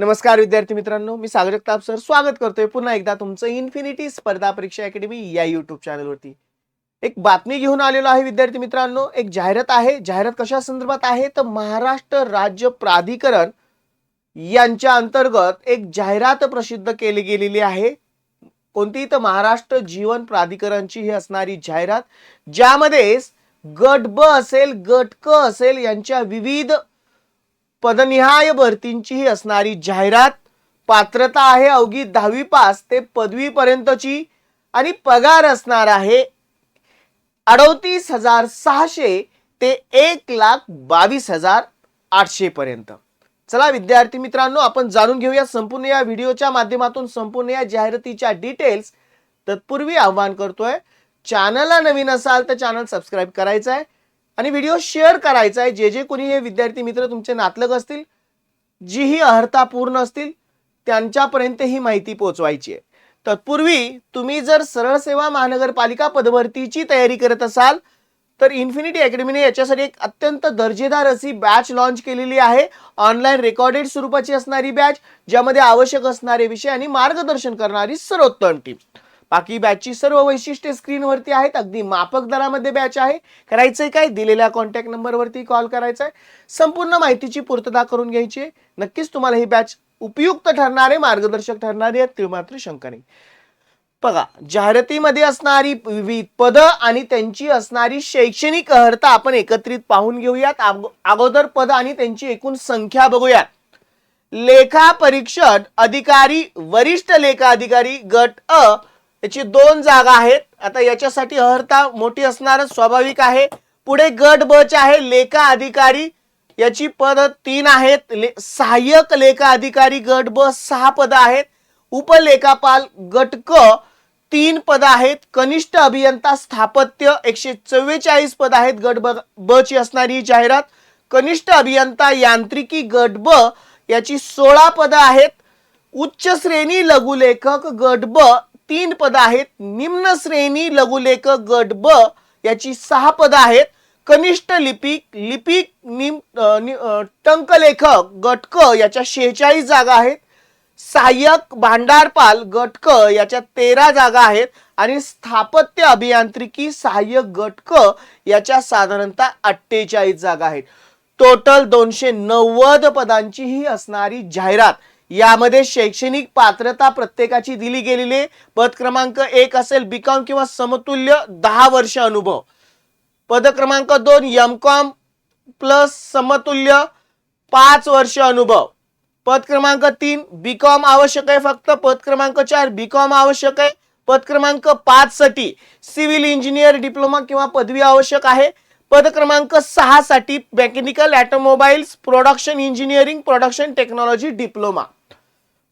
नमस्कार विद्यार्थी मित्रांनो. मी सागरजगताप सर. स्वागत करतोय पुन्हा एकदा तुमचं इन्फिनिटी स्पर्धा परीक्षा अकॅडमी या युट्यूब चॅनलवरती एक बातमी घेऊन आलेलो आहे विद्यार्थी मित्रांनो. एक जाहिरात आहे. जाहिरात कशा संदर्भात आहे? तर महाराष्ट्र राज्य प्राधिकरण यांच्या अंतर्गत एक जाहिरात प्रसिद्ध केली गेलेली आहे. कोणती? तर महाराष्ट्र जीवन प्राधिकरणची ही असणारी जाहिरात ज्यामध्ये गट ब असेल गट क असेल यांच्या विविध पदनिहाय भरतींचीही असणारी जाहिरात पात्रता आहे अवघी दहावी पास ते पदवीपर्यंतची आणि पगार असणार आहे अडतीस हजार सहाशे ते एक लाख बावीस हजार आठशे पर्यंत. चला विद्यार्थी मित्रांनो आपण जाणून घेऊया संपूर्ण या व्हिडिओच्या माध्यमातून संपूर्ण या जाहिरातीच्या डिटेल्स तत्पूर्वी आव्हान करतोय चॅनलला नवीन असाल तर चॅनल सबस्क्राईब करायचं आहे आणि व्हिडिओ शेअर करायचा आहे. जे जे कोणी हे विद्यार्थी मित्र तुमचे नातलग असतील जी ही अर्हता पूर्ण असतील त्यांच्यापर्यंत ही माहिती पोहोचवायची आहे. तत्पूर्वी तुम्ही जर सरळ सेवा महानगरपालिका पदभरतीची तयारी करत असाल तर इन्फिनिटी अकॅडमीने याच्यासाठी एक अत्यंत दर्जेदार अशी बॅच लॉन्च केलेली आहे. ऑनलाईन रेकॉर्डेड स्वरूपाची असणारी बॅच ज्यामध्ये आवश्यक असणारे विषय आणि मार्गदर्शन करणारी सर्वोत्तम टीम बाकी बॅचची सर्व वैशिष्ट्ये स्क्रीनवरती आहेत. अगदी मापक दरामध्ये बॅच आहे. करायचंय काय? दिलेल्या कॉन्टॅक्ट नंबरवरती कॉल करायचा आहे संपूर्ण माहितीची पूर्तता करून घ्यायची आहे. नक्कीच तुम्हाला ही बॅच उपयुक्त ठरणारे मार्गदर्शक ठरणारे आहेत ते मात्र शंका नाही बघा जाहिरातीमध्ये असणारी विविध पदं आणि त्यांची असणारी शैक्षणिक अर्हता आपण एकत्रित पाहून घेऊयात. अगोदर पद आणि त्यांची एकूण संख्या बघूयात. लेखा परीक्षण अधिकारी वरिष्ठ लेखा अधिकारी गट अ याची दोन जागा आहेत. आता याच्यासाठी अर्हता मोठी असणार स्वाभाविक आहे. पुढे गट ब चे आहे लेखा अधिकारी. याची पद तीन आहेत. ले- सहाय्यक लेखा अधिकारी गट ब सहा पद आहेत. उपलेखापाल गट क तीन पद आहेत. कनिष्ठ अभियंता स्थापत्य एकशे चव्वेचाळीस पद आहेत. गट ब ब ची असणारी ही जाहिरात. कनिष्ठ अभियंता यांत्रिकी गट ब याची सोळा पद आहेत. उच्च श्रेणी लघुलेखक गट ब तीन पद आहेत. निम्न श्रेणी लघुलेखक गट ब याची सहा पद आहेत. कनिष्ठ लिपिक लिपिक निम टंकलेखक गट क याच्या शेहेचाळीस जागा आहेत. सहाय्यक भांडारपाल गट क याच्या तेरा जागा आहेत. आणि स्थापत्य अभियांत्रिकी सहाय्यक गट क याच्या साधारणतः अठ्ठेचाळीस जागा आहेत. टोटल दोनशे नव्वद पदांची ही असणारी जाहिरात यामध्ये शैक्षणिक पात्रता प्रत्येकाची दिली गेलेली आहे. पद क्रमांक एक असेल बीकॉम किंवा समतुल्य दहा वर्ष अनुभव. पद क्रमांक दोन यम कॉम प्लस समतुल्य पाच वर्ष अनुभव. पद क्रमांक तीन बीकॉम आवश्यक आहे फक्त. पद क्रमांक चार बीकॉम आवश्यक आहे. पद क्रमांक पाच साठी सिव्हिल इंजिनियर डिप्लोमा किंवा पदवी आवश्यक आहे. पद क्रमांक सहा साठी mechanical automobiles production engineering production technology diploma.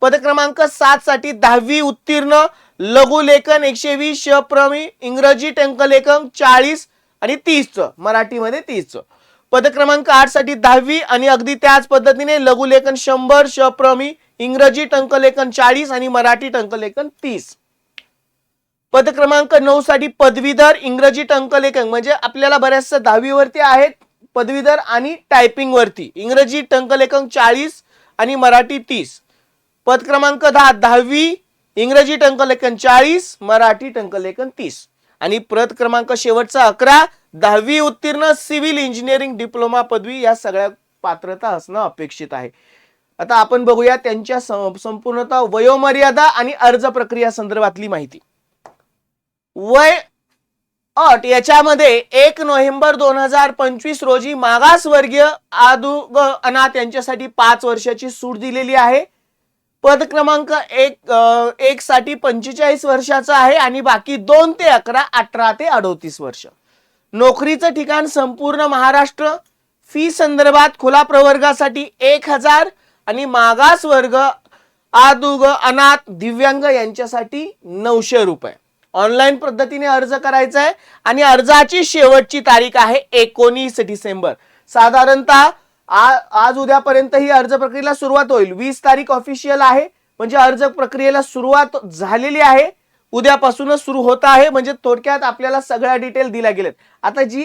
पदक्रमांक सात साठी दहावी उत्तीर्ण लघुलेखन एकशे वीस शप्रमी इंग्रजी टंकलेखन चाळीस आणि तीसचं मराठीमध्ये तीसचं. पदक्रमांक आठसाठी दहावी आणि अगदी त्याच पद्धतीने लघुलेखन शंभर शप्रमी इंग्रजी टंकलेखन चाळीस आणि मराठी टंकलेखन तीस. पदक्रमांक नऊ साठी पदवीधर इंग्रजी टंकलेखन म्हणजे आपल्याला बऱ्याचशा दहावीवरती आहेत पदवीधर आणि टायपिंग वरती. इंग्रजी टंकलेखन चाळीस आणि मराठी तीस. पद क्रमांक दहा दहावी इंग्रजी टंकलेखन चाळीस मराठी टंकलेखन तीस. आणि प्रत क्रमांक शेवटचा अकरा दहावी उत्तीर्ण सिव्हिल इंजिनिअरिंग डिप्लोमा पदवी या सगळ्या पात्रता असणं अपेक्षित आहे. आता आपण बघूया त्यांच्या सं- संपूर्णतः वयोमर्यादा आणि अर्ज प्रक्रिया संदर्भातली माहिती. वय अट याच्यामध्ये एक नोव्हेंबर दोन हजार पंचवीस रोजी मागासवर्गीय आदुग अनाथ यांच्यासाठी पाच वर्षाची सूट दिलेली आहे. पद क्रमांक एक अ, एक साठी पंचेचाळीस वर्षाचा आहे आणि बाकी दोन ते अकरा अठरा ते अडोतीस वर्ष. नोकरीचं ठिकाण संपूर्ण महाराष्ट्र फी संदर्भात खुला प्रवर्गासाठी एक हजार आणि मागास वर्ग आदुग अनाथ दिव्यांग यांच्यासाठी नऊशे रुपये. ऑनलाईन पद्धतीने अर्ज करायचा आहे आणि अर्जाची शेवटची तारीख आहे एकोणीस डिसेंबर. साधारणतः आज उद्यापर्यंत ही अर्ज प्रक्रियेला सुरुवात होईल. वीस तारीख ऑफिशियल आहे. म्हणजे अर्ज प्रक्रियेला सुरुवात झालेली आहे. उद्यापासूनच सुरू होत आहे. म्हणजे थोडक्यात आपल्याला सगळ्या डिटेल दिल्या गेल्यात आता जी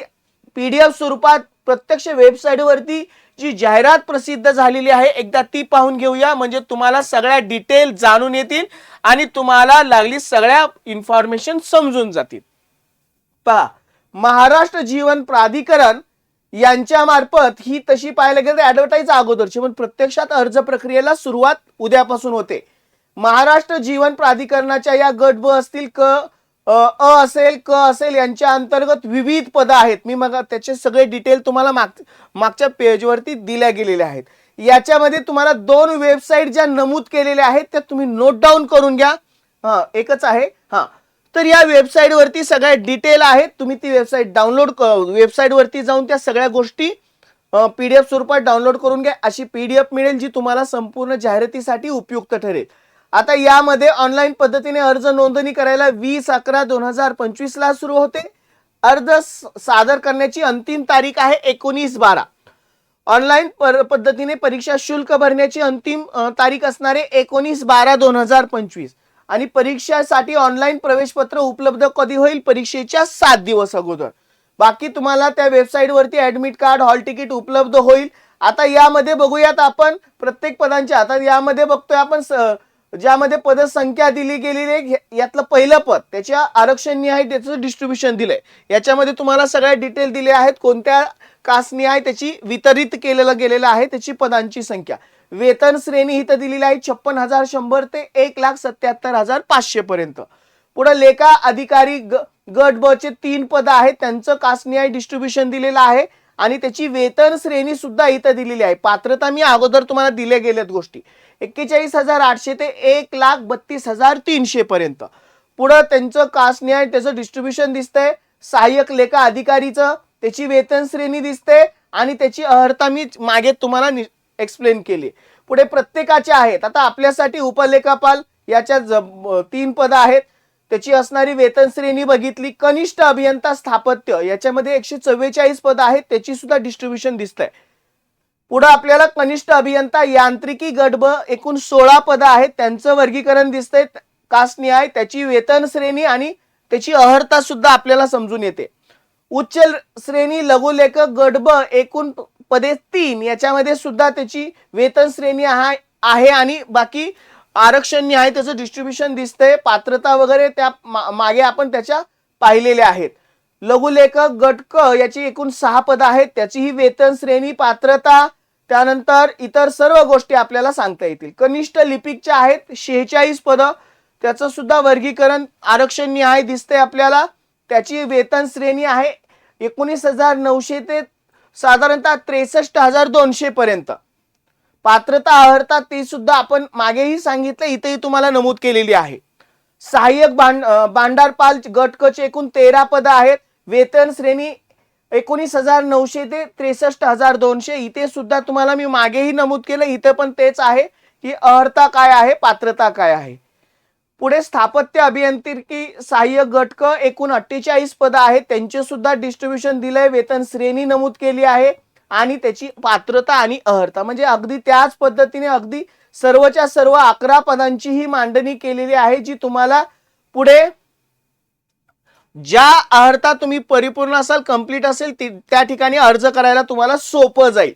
पीडीएफ स्वरूपात प्रत्यक्ष वेबसाईटवरती जी जाहिरात प्रसिद्ध झालेली आहे एकदा ती पाहून घेऊया. म्हणजे तुम्हाला सगळ्या डिटेल जाणून येतील आणि तुम्हाला लागली सगळ्या इन्फॉर्मेशन समजून जातील. पहा महाराष्ट्र जीवन प्राधिकरण यांच्या मार्फत ही तशी पाहायला गेलं तर ऍडव्हर्टाईज अगोदरची पण प्रत्यक्षात अर्ज प्रक्रियेला सुरुवात उद्यापासून होते. महाराष्ट्र जीवन प्राधिकरणाच्या या गट ब असतील क अ असेल क असेल यांच्या अंतर्गत विविध पदं आहेत. मी मग त्याचे सगळे डिटेल तुम्हाला माग मागच्या पेजवरती दिल्या गेलेल्या आहेत. याच्यामध्ये तुम्हाला दोन वेबसाईट ज्या नमूद केलेल्या आहेत त्या तुम्ही नोट डाऊन करून घ्या. हा एकच आहे. हा तर या वेबसाईटवरती सगळ्या डिटेल आहेत. तुम्ही ती वेबसाईट डाउनलोड वेबसाईटवरती जाऊन त्या सगळ्या गोष्टी पी डी एफ स्वरूपात डाउनलोड करून घ्या. अशी पी डी एफ मिळेल जी तुम्हाला संपूर्ण जाहिरातीसाठी उपयुक्त ठरेल. आता यामध्ये ऑनलाईन पद्धतीने अर्ज नोंदणी करायला वीस अकरा दोन हजार पंचवीसला सुरू होते. अर्ज सादर करण्याची अंतिम तारीख आहे एकोणीस बारा. ऑनलाईन पर- पद्धतीने परीक्षा शुल्क भरण्याची अंतिम तारीख असणारे एकोणीस बारा दोन हजार पंचवीस. आणि परीक्षासाठी ऑनलाईन प्रवेशपत्र उपलब्ध कधी होईल? परीक्षेच्या सात दिवस अगोदर. बाकी तुम्हाला त्या वेबसाईटवरती admit admit card hall ticket उपलब्ध होईल. आता यामध्ये बघूयात आपण प्रत्येक पदांच्या आता यामध्ये बघतोय आपण स- ज्यामध्ये पदसंख्या दिली गेलेली आहे यातलं पहिलं पद त्याच्या आरक्षण निहाय त्याचं डिस्ट्रीब्युशन दिलंय. याच्यामध्ये तुम्हाला सगळ्या डिटेल दिले आहेत कोणत्या कास्ट निहाय त्याची वितरित केलेलं गेलेलं आहे त्याची पदांची संख्या. वेतन श्रेणी इथं दिलेली आहे छप्पन हजार शंभर ते एक लाख सत्याहत्तर हजार पाचशे पर्यंत. पुढे लेखा अधिकारी ग- गट ब चे तीन पद आहेत त्यांचं कास्टनिहाय डिस्ट्रीब्युशन दिलेलं आहे आणि त्याची वेतन श्रेणी सुद्धा इथं दिलेली आहे. पात्रता मी अगोदर तुम्हाला दिल्या गेल्यात गोष्टी. एक्केचाळीस हजार आठशे ते एक लाख बत्तीस हजार तीनशे पर्यंत. पुढं त्यांचं कासन्याय त्याचं डिस्ट्रीब्युशन दिसतंय सहाय्यक लेखा अधिकारीचं त्याची वेतन श्रेणी दिसते आणि त्याची अर्हता मी मागे तुम्हाला एक्सप्लेन केली. पुढे प्रत्येकाचे आहेत. आता आपल्यासाठी उपलेखापाल याच्या ज- तीन पद आहेत. त्याची असणारी वेतन श्रेणी बघितली कनिष्ठ अभियंता स्थापत्य याच्यामध्ये एकशे चव्वेचाळीस पद आहेत त्याची सुद्धा डिस्ट्रीब्युशन दिसतंय. पुढे आपल्याला कनिष्ठ अभियंता यांत्रिकी गट ब एकूण सोळा पद आहेत त्यांचं वर्गीकरण दिसतंय कास्टनिहाय त्याची वेतन श्रेणी आणि त्याची अहर्ता सुद्धा आपल्याला समजून येते. उच्च श्रेणी लघुलेखक गट ब एकूण पदे तीन याच्यामध्ये सुद्धा त्याची वेतन श्रेणी आहे आहे आणि बाकी आरक्षण आहे त्याचं डिस्ट्रीब्युशन दिसतंय पात्रता वगैरे त्या मा- मागे आपण त्याच्या पाहिलेल्या आहेत. लघुलेखक गट क याची एकूण सहा पदं आहेत त्याची ही वेतन श्रेणी पात्रता त्यानंतर इतर सर्व गोष्टी आपल्याला सांगता येतील. कनिष्ठ लिपिकच्या आहेत शेहेचाळीस पदं त्याचं सुद्धा वर्गीकरण आरक्षण निहाय दिसतंय आपल्याला. त्याची वेतन श्रेणी आहे एकोणीस हजार नऊशे ते साधारणतः त्रेसष्ट हजार दोनशे पर्यंत. पात्रता अर्हता ती सुद्धा आपण मागेही सांगितलं इथेही तुम्हाला नमूद केलेली आहे. सहाय्यक भांड भांडारपाल गट एकूण तेरा पद आहेत. वेतन श्रेणी एकोणीस हजार नऊशे ते त्रेसष्ट हजार दोनशे. इथे सुद्धा तुम्हाला मी मागेही नमूद केलं इथे पण तेच आहे की अर्हता काय आहे पात्रता काय आहे. पुढे स्थापत्य अभियांत्रिकी सहाय्यक घटक एकूण अठ्ठेचाळीस पदं आहेत. त्यांचे सुद्धा डिस्ट्रीब्युशन दिलंय. वेतन श्रेणी नमूद केली आहे. आणि त्याची पात्रता आणि अर्हता. म्हणजे अगदी त्याच पद्धतीने अगदी सर्वच्या सर्व अकरा पदांची ही मांडणी केलेली आहे जी तुम्हाला पुढे ज्या अर्हता तुम्ही परिपूर्ण असाल कंप्लीट असेल ती- त्या ठिकाणी अर्ज करायला तुम्हाला सोपं जाईल.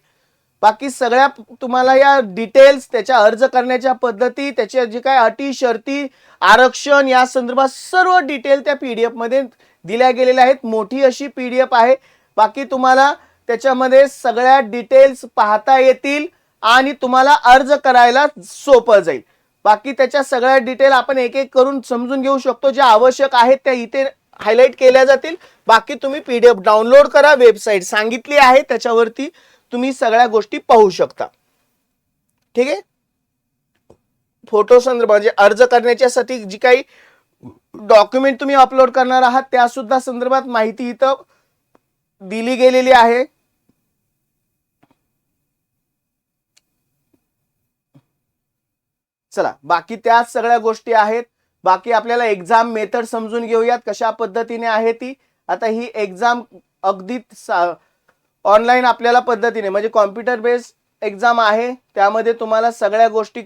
बाकी सगळ्या तुम्हाला या डिटेल्स त्याच्या अर्ज करण्याच्या पद्धती त्याच्या जे काय अटी शर्ती आरक्षण या संदर्भात सर्व डिटेल त्या पी डी एफमध्ये दिल्या गेलेल्या आहेत. मोठी अशी पीडीएफ आहे. बाकी तुम्हाला त्याच्यामध्ये सगळ्या डिटेल्स पाहता येतील आणि तुम्हाला अर्ज करायला सोपं जाईल. बाकी त्याच्या सगळ्या डिटेल आपण एक एक करून समजून घेऊ शकतो. ज्या आवश्यक आहेत त्या इथे हायलाईट केल्या जातील. बाकी तुम्ही पीडीएफ डाउनलोड करा. वेबसाईट सांगितली आहे. त्याच्यावरती तुम्ही सगळ्या गोष्टी पाहू शकता. ठीक आहे? फोटो संदर्भ म्हणजे अर्ज करण्याच्यासाठी जी काही डॉक्युमेंट तुम्ही अपलोड करणार आहात त्या सुद्धा संदर्भात माहिती इथं दिली गेलेली आहे. चला बाकी त्या सगळ्या गोष्टी आहेत. बाकी आपल्याला एक्झाम मेथड समजून घेऊयात कशा पद्धतीने आहे ती. आता ही एक्झाम अगदी ऑनलाईन आपल्याला पद्धतीने म्हणजे कॉम्प्युटर बेस्ड एक्झाम आहे त्यामध्ये तुम्हाला सगळ्या गोष्टी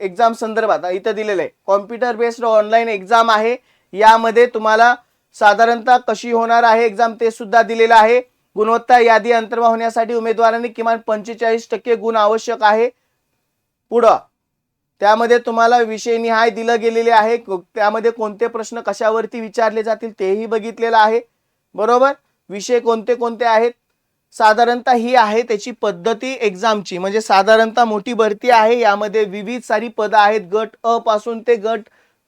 एक्झाम संदर्भात इथं दिलेलं आहे. कॉम्प्युटर बेस्ड ऑनलाईन एक्झाम आहे यामध्ये तुम्हाला साधारणतः कशी होणार आहे एक्झाम ते सुद्धा दिलेलं आहे. गुणवत्ता यादी अंतर्भाव होण्यासाठी उमेदवारांनी किमान पंचेचाळीस टक्के गुण आवश्यक आहे. पुढं त्यामध्ये तुम्हाला विषयनिहाय दिलं गेलेले आहे. त्यामध्ये कोणते प्रश्न कशावरती विचारले जातील तेही बघितलेलं आहे. बरोबर? विषय कोणते कोणते आहेत? साधारणतः ही आहे त्याची पद्धती एक्झामची म्हणजे साधारणतः मोठी भरती आहे यामध्ये विविध सारी पदं आहेत. गट अ पासून ते गट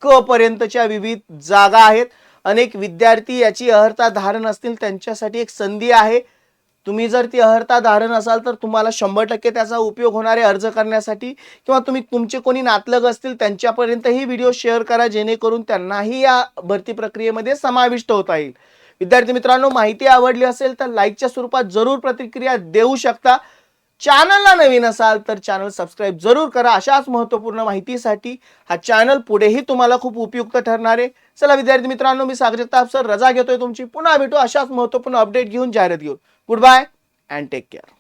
क पर्यंतच्या विविध जागा आहेत. अनेक विद्यार्थी याची अर्हता धारण असतील त्यांच्यासाठी एक संधी आहे. तुम्ही जर ती अर्हता धारण असाल तर तुम्हाला शंभर टक्के त्याचा उपयोग होणारे अर्ज करण्यासाठी किंवा तुम्ही तुमचे कोणी नातलग असतील त्यांच्यापर्यंत ही व्हिडिओ शेअर करा जेणेकरून त्यांनाही या भरती प्रक्रियेमध्ये समाविष्ट होता येईल. विद्यार्थी मित्रांनो माहिती आवडली असेल तर लाईकच्या स्वरूपात जरूर प्रतिक्रिया देऊ शकता. चॅनलला नवीन असाल तर चॅनल सबस्क्राईब जरूर करा. अशाच महत्त्वपूर्ण माहितीसाठी हा चॅनल पुढेही तुम्हाला खूप उपयुक्त ठरणार आहे. चला विद्यार्थी मित्रांनो मी सागरताप सर रजा घेतोय तुमची. पुन्हा भेटू अशाच महत्त्वपूर्ण अपडेट घेऊन जाहिरात घेऊन. Good bye and take care